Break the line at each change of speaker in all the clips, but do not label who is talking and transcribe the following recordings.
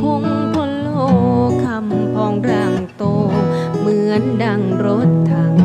พุงพลโลคำพองร่างโต เหมือนดังรถถัง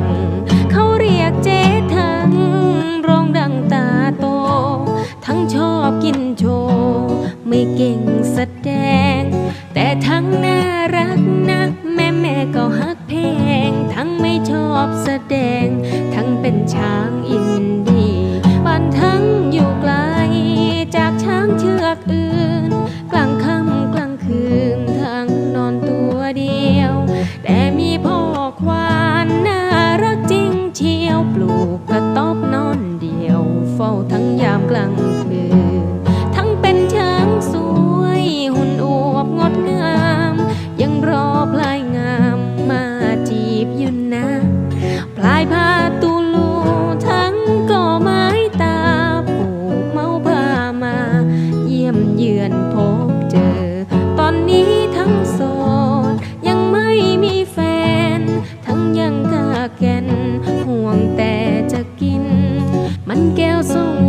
แก่นห่วงแต่จะกิน มันแก้วสูง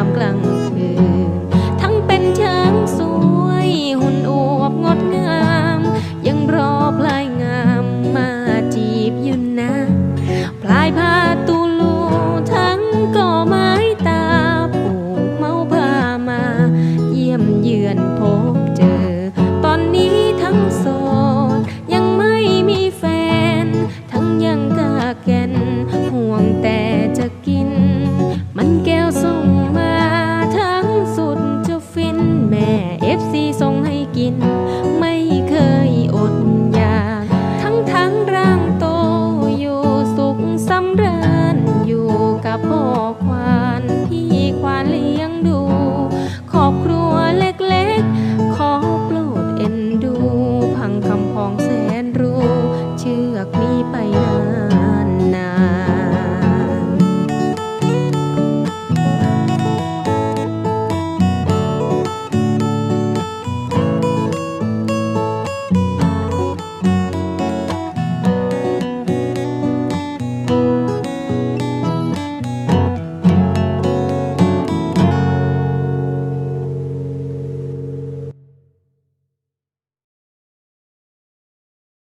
i'm I won't.